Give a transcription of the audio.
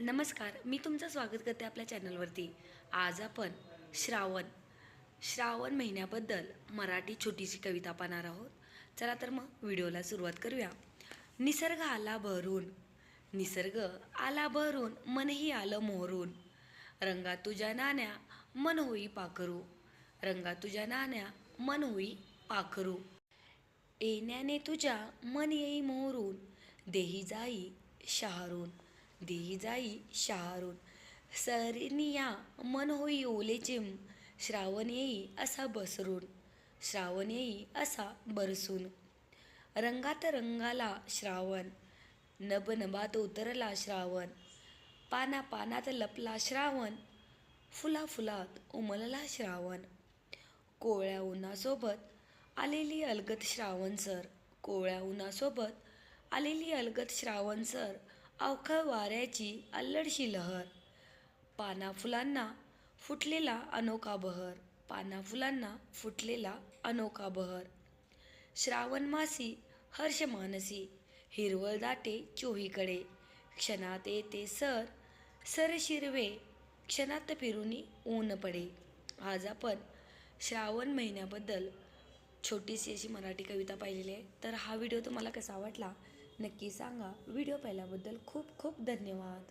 नमस्कार मी तुमचं स्वागत करते आपल्या चॅनलवरती. आज आपण श्रावण श्रावण महिन्याबद्दल मराठी छोटीशी कविता पाहणार आहोत. चला तर मग व्हिडिओला सुरुवात करूया. निसर्ग आला भरून निसर्ग आला भरून मनही आलं मोहरून रंगा तुझ्या नाण्या मन होई पाखरू. रंगा तुझ्या नाण्या मन होई पाखरू. येण्याने तुझ्या मन येई मोहरून देही जाई शहारून. देही जाई शहारून सरनिया मन होई ओले चिम श्रावण येई असा बसरून श्रावण येई असा बरसून रंगात रंगाला श्रावण नभनभात उतरला श्रावण पाना पानात लपला श्रावण फुला फुलात उमलला श्रावण. कोवळ्या उन्हासोबत आलेली अलगत श्रावण सर कोवळ्या उन्हासोबत आलेली अलगत श्रावण सर अवखळ वाऱ्याची अल्लडशी लहर. पाना फुलांना फुटलेला अनोखा बहर. पाना फुलांना फुटलेला अनोखा बहर. श्रावण मासी हर्ष मानसी हिरवळ दाटे चोहीकडे. क्षणात येते सर सर शिरवे. क्षणात फिरुनी ऊन पडे. आज आपण श्रावण महिन्याबद्दल छोटीशी अशी मराठी कविता पाहिलेली आहे. तर हा व्हिडिओ तुम्हाला कसा वाटला? नक्की सांगा. व्हिडिओ पाहिल्याबद्दल खूप खूप धन्यवाद.